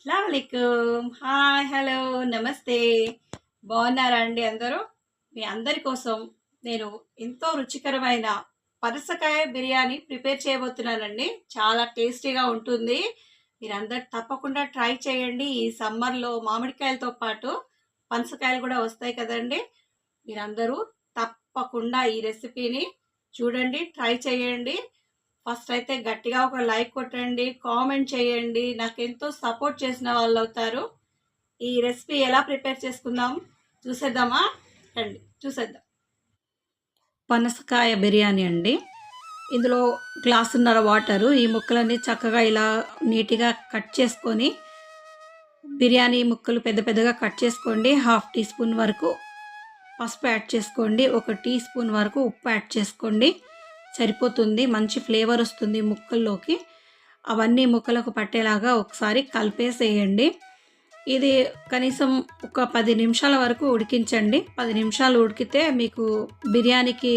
అస్సలాముఅలైకుం hi hello నమస్తే. బాగున్నారా అండి అందరూ? మీ అందరి కోసం నేను ఎంతో రుచికరమైన పనసకాయ బిర్యానీ ప్రిపేర్ చేయబోతున్నానండి. చాలా టేస్టీగా ఉంటుంది. మీరందరు తప్పకుండా ట్రై చేయండి. ఈ సమ్మర్లో మామిడికాయలతో పాటు పనసకాయలు కూడా వస్తాయి కదండి. మీరందరూ తప్పకుండా ఈ రెసిపీని చూడండి ట్రై చేయండి. ఫస్ట్ అయితే గట్టిగా ఒక లైక్ కొట్టండి కామెంట్ చేయండి. నాకు ఎంతో సపోర్ట్ చేసిన వాళ్ళు అవుతారు. ఈ రెసిపీ ఎలా ప్రిపేర్ చేసుకుందాం? చూసేద్దామా? రండి చూసేద్దాం. పనసకాయ బిర్యానీ అండి. ఇందులో గ్లాసున్నర వాటరు ఈ ముక్కలన్నీ చక్కగా ఇలా నీట్గా కట్ చేసుకొని బిర్యానీ ముక్కలు పెద్ద పెద్దగా కట్ చేసుకోండి. హాఫ్ టీ స్పూన్ వరకు పసుపు యాడ్ చేసుకోండి. ఒక టీ స్పూన్ వరకు ఉప్పు యాడ్ చేసుకోండి. సరిపోతుంది మంచి ఫ్లేవర్ వస్తుంది ముక్కల్లోకి. అవన్నీ ముక్కలకు పట్టేలాగా ఒకసారి కలిపేసేయండి. ఇది కనీసం ఒక పది నిమిషాల వరకు ఉడికించండి. పది నిమిషాలు ఉడికితే మీకు బిర్యానీకి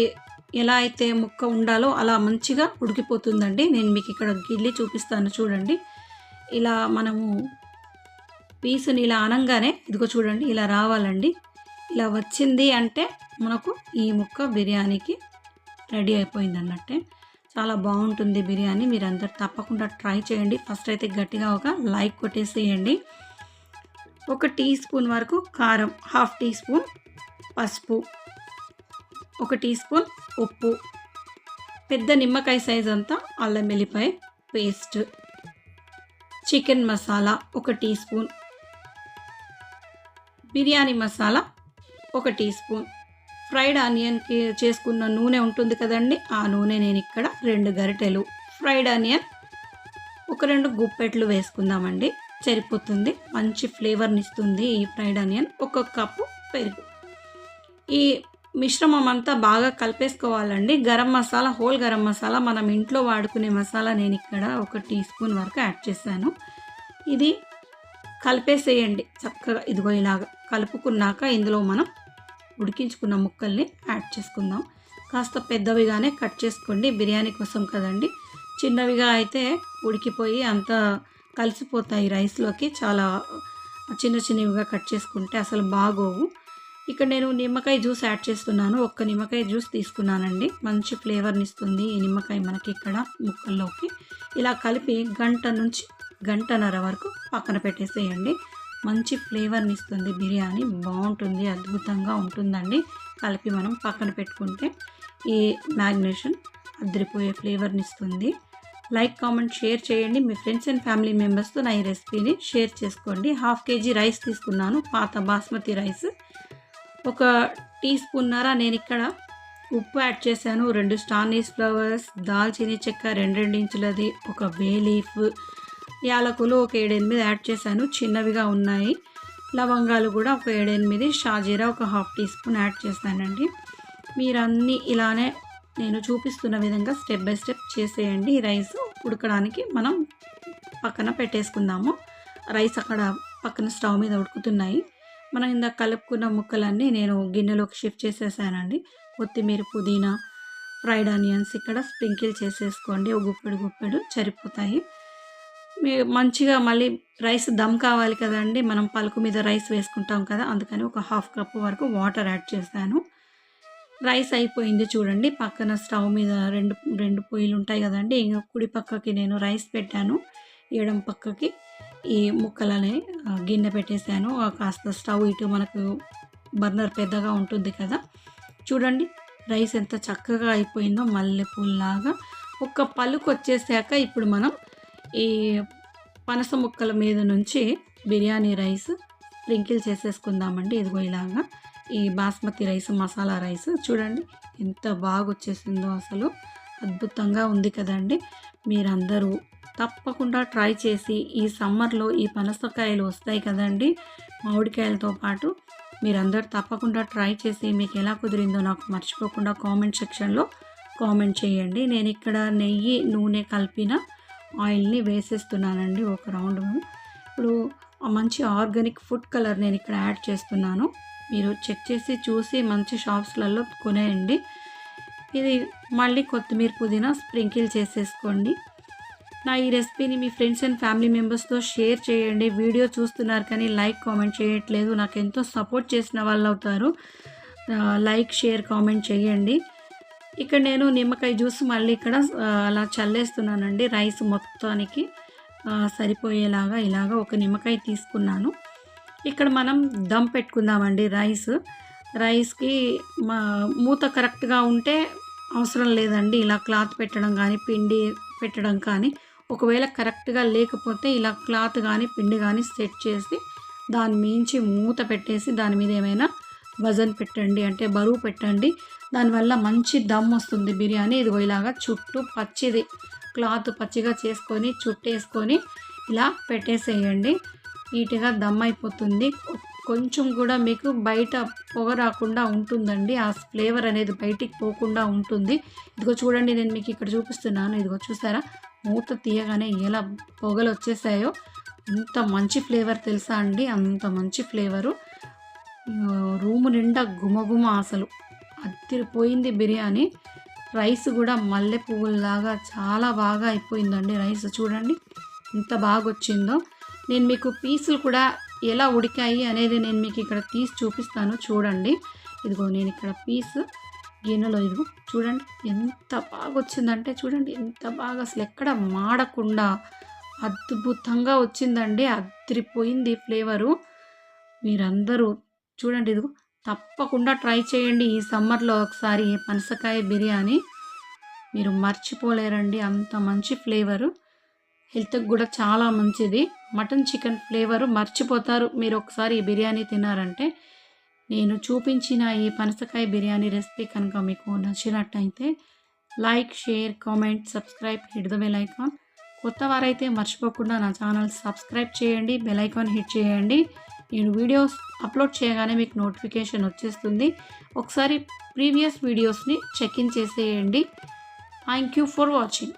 ఎలా అయితే ముక్క ఉండాలో అలా మంచిగా ఉడికిపోతుందండి. నేను మీకు ఇక్కడ గిల్లి చూపిస్తాను చూడండి. ఇలా మనము పీసుని ఇలా అనంగానే ఇదిగో చూడండి ఇలా రావాలండి. ఇలా వచ్చింది అంటే మనకు ఈ ముక్క బిర్యానీకి రెడీ అయిపోయింది అన్నట్టే చాలా బాగుంటుంది బిర్యానీ. మీరందరూ తప్పకుండా ట్రై చేయండి. ఫస్ట్ అయితే గట్టిగా ఒక లైక్ కొట్టేసేయండి. ఒక టీ స్పూన్ వరకు కారం హాఫ్ టీ స్పూన్ పసుపు ఒక టీ స్పూన్ ఉప్పు పెద్ద నిమ్మకాయ సైజ్ అంతా అల్లం వెల్లిపాయ పేస్ట్ చికెన్ మసాలా ఒక టీ స్పూన్ బిర్యానీ మసాలా ఒక టీ స్పూన్. ఫ్రైడ్ ఆనియన్కి చేసుకున్న నూనె ఉంటుంది కదండి ఆ నూనె నేను ఇక్కడ రెండు గరిటెలు ఫ్రైడ్ ఆనియన్ ఒక రెండు గుప్పెట్లు వేసుకుందామండి. సరిపోతుంది. మంచి ఫ్లేవర్ని ఇస్తుంది ఈ ఫ్రైడ్ ఆనియన్. ఒక కప్పు పెరుగు. ఈ మిశ్రమం అంతా బాగా కలిపేసుకోవాలండి. గరం మసాలా హోల్ గరం మసాలా మనం ఇంట్లో వాడుకునే మసాలా నేను ఇక్కడ ఒక టీ స్పూన్ వరకు యాడ్ చేశాను. ఇది కలిపేసేయండి. చక్కగా ఇదిగో ఇలాగా కలుపుకున్నాక ఇందులో మనం ఉడికించుకున్న ముక్కల్ని యాడ్ చేసుకుందాం. కాస్త పెద్దవిగానే కట్ చేసుకోండి. బిర్యానీ కోసం కదండి. చిన్నవిగా అయితే ఉడికిపోయి అంత కలిసిపోతాయి రైస్లోకి. చాలా చిన్న చిన్నవిగా కట్ చేసుకుంటే అసలు బాగోవు. ఇక్కడ నేను నిమ్మకాయ జ్యూస్ యాడ్ చేస్తున్నాను. ఒక్క నిమ్మకాయ జ్యూస్ తీసుకున్నానండి. మంచి ఫ్లేవర్ని ఇస్తుంది ఈ నిమ్మకాయ మనకి ఇక్కడ ముక్కల్లోకి. ఇలా కలిపి గంట నుంచి గంటన్నర వరకు పక్కన పెట్టేసేయండి. మంచి ఫ్లేవర్ని ఇస్తుంది. బిర్యానీ బాగుంటుంది అద్భుతంగా ఉంటుందండి. కలిపి మనం పక్కన పెట్టుకుంటే ఈ మ్యాగ్నేషన్ అద్దరిపోయే ఫ్లేవర్ని ఇస్తుంది. లైక్ కామెంట్ షేర్ చేయండి. మీ ఫ్రెండ్స్ అండ్ ఫ్యామిలీ మెంబర్స్తో నా ఈ రెసిపీని షేర్ చేసుకోండి. హాఫ్ కేజీ రైస్ తీసుకున్నాను పాత బాస్మతి రైస్. ఒక టీ స్పూన్నర నేను ఇక్కడ ఉప్పు యాడ్ చేశాను. రెండు స్టానీస్ ఫ్లవర్స్ దాల్చినీ చెక్క రెండు రెండు ఇంచులది ఒక బే లీఫ్ యాలకులు ఒక ఏడెనిమిది యాడ్ చేశాను. చిన్నవిగా ఉన్నాయి. లవంగాలు కూడా ఒక ఏడెనిమిది షాజీరా ఒక హాఫ్ టీ స్పూన్ యాడ్ చేశానండి. మీరన్నీ ఇలానే నేను చూపిస్తున్న విధంగా స్టెప్ బై స్టెప్ చేసేయండి. రైస్ ఉడకడానికి మనం పక్కన పెట్టేసుకుందాము. రైస్ అక్కడ పక్కన స్టవ్ మీద ఉడుకుతున్నాయి. మనం ఇందాక కలుపుకున్న ముక్కలన్నీ నేను గిన్నెలోకి షిఫ్ట్ చేసేసానండి. కొత్తిమీర పుదీనా ఫ్రైడ్ ఆనియన్స్ ఇక్కడ స్ప్రింకిల్ చేసేసుకోండి. ఒక గుప్పెడు గుప్పెడు సరిపోతాయి. మీ మంచిగా మళ్ళీ రైస్ దమ్ కావాలి కదండి. మనం పలుకు మీద రైస్ వేసుకుంటాం కదా అందుకని ఒక హాఫ్ కప్ వరకు వాటర్ యాడ్ చేశాను రైస్ అయిపోయింది చూడండి. పక్కన స్టవ్ మీద రెండు రెండు పొయ్యిలు ఉంటాయి కదండి. ఇంకా కుడి పక్కకి నేను రైస్ పెట్టాను. ఎడం పక్కకి ఈ ముక్కలని గిన్నె పెట్టేశాను కాస్త స్టవ్ ఇటు మనకు బర్నర్ పెద్దగా ఉంటుంది కదా. చూడండి రైస్ ఎంత చక్కగా అయిపోయిందో మల్లెపూల్లాగా. ఒక పలుకు వచ్చేసాక ఇప్పుడు మనం ఈ పనస ముక్కల మీద నుంచి బిర్యానీ రైస్ స్ప్రింకిల్ చేసేసుకుందామండి. ఇదిగో ఇలాగా ఈ బాస్మతి రైస్ మసాలా రైస్ చూడండి ఎంత బాగా వచ్చేసిందో అసలు. అద్భుతంగా ఉంది కదండి. మీరందరూ తప్పకుండా ట్రై చేసి ఈ సమ్మర్లో ఈ పనసకాయలు వస్తాయి కదండి. మామిడికాయలతో పాటు మీరందరూ తప్పకుండా ట్రై చేసి మీకు ఎలా కుదిరిందో నాకు మర్చిపోకుండా కామెంట్ సెక్షన్లో కామెంట్ చేయండి. నేను ఇక్కడ నెయ్యి నూనె కలిపిన ఆయిల్ని వేసేస్తున్నానండి ఒక రౌండ్ ఇప్పుడు మంచి ఆర్గానిక్ ఫుడ్ కలర్ నేను ఇక్కడ యాడ్ చేస్తున్నాను. మీరు చెక్ చేసి చూసి మంచి షాప్స్లలో కొనేయండి. ఇది మళ్ళీ కొత్తిమీర పుదీనా స్ప్రింకిల్ చేసేసుకోండి. నా ఈ రెసిపీని మీ ఫ్రెండ్స్ అండ్ ఫ్యామిలీ మెంబర్స్తో షేర్ చేయండి. వీడియో చూస్తున్నారు కానీ లైక్ కామెంట్ చేయట్లేదు. నాకు ఎంతో సపోర్ట్ చేసిన వాళ్ళు అవుతారు లైక్ షేర్ కామెంట్ చేయండి. ఇక్కడ నేను నిమ్మకాయ జ్యూస్ మళ్ళీ ఇక్కడ అలా చల్లేస్తున్నానండి రైస్ మొత్తానికి. సరిపోయేలాగా ఇలాగ ఒక నిమ్మకాయ తీసుకున్నాను. ఇక్కడ మనం దమ్ పెట్టుకుందామండి రైస్. రైస్కి మా మూత కరెక్ట్గా ఉంటే అవసరం లేదండి. ఇలా క్లాత్ పెట్టడం కానీ పిండి పెట్టడం కానీ ఒకవేళ కరెక్ట్గా లేకపోతే ఇలా క్లాత్ కానీ పిండి కానీ సెట్ చేసి దాని మించి మూత పెట్టేసి దాని మీద ఏమైనా వజన్ పెట్టండి. అంటే బరువు పెట్టండి. దానివల్ల మంచి దమ్ వస్తుంది బిర్యానీ. ఇదిగో ఇలాగా చుట్టూ పచ్చిది క్లాత్ పచ్చిగా చేసుకొని చుట్టేసుకొని ఇలా పెట్టేసేయండి. నీట్గా దమ్ అయిపోతుంది. కొంచెం కూడా మీకు బయట పొగ రాకుండా ఉంటుందండి. ఆ ఫ్లేవర్ అనేది బయటికి పోకుండా ఉంటుంది. ఇదిగో చూడండి నేను మీకు ఇక్కడ చూపిస్తున్నాను. ఇదిగో చూసారా? మూత తీయగానే ఎలా పొగలు వచ్చేసాయో. అంత మంచి ఫ్లేవర్ తెలుసా అండి? అంత మంచి ఫ్లేవరు. రూము నిండా గుమగుమ అసలు. అదిరిపోయింది బిర్యానీ. రైస్ కూడా మల్లె పువ్వులాగా చాలా బాగా అయిపోయిందండి రైస్. చూడండి ఎంత బాగా వచ్చిందో నేను మీకు పీసులు కూడా ఎలా ఉడికాయి అనేది నేను మీకు ఇక్కడ తీసి చూపిస్తాను. చూడండి. ఇదిగో నేను ఇక్కడ పీస్ గిన్నెలో ఇదిగో చూడండి ఎంత బాగా వచ్చిందంటే చూడండి ఎంత బాగా అసలు ఎక్కడ మాడకుండా అద్భుతంగా వచ్చిందండి. అదిరిపోయింది ఫ్లేవరు. మీరందరూ చూడండి ఇదిగో తప్పకుండా ట్రై చేయండి ఈ సమ్మర్లో ఒకసారి పనసకాయ బిర్యానీ. మీరు మర్చిపోలేరండి అంత మంచి ఫ్లేవరు. హెల్త్కి కూడా చాలా మంచిది. మటన్ చికెన్ ఫ్లేవరు మర్చిపోతారు. మీరు ఒకసారి ఈ బిర్యానీ తిన్నారంటే నేను చూపించిన ఈ పనసకాయ బిర్యానీ రెసిపీ కనుక మీకు నచ్చినట్టయితే like share comment subscribe hit the bell icon. కొత్త వారైతే మర్చిపోకుండా నా ఛానల్ సబ్స్క్రైబ్ చేయండి బెల్ ఐకాన్ హిట్ చేయండి. నేను వీడియోస్ అప్లోడ్ చేయగానే మీకు నోటిఫికేషన్ వచ్చేస్తుంది. ఒకసారి ప్రీవియస్ వీడియోస్ని చెక్ ఇన్ చేసేయండి. Thank you for watching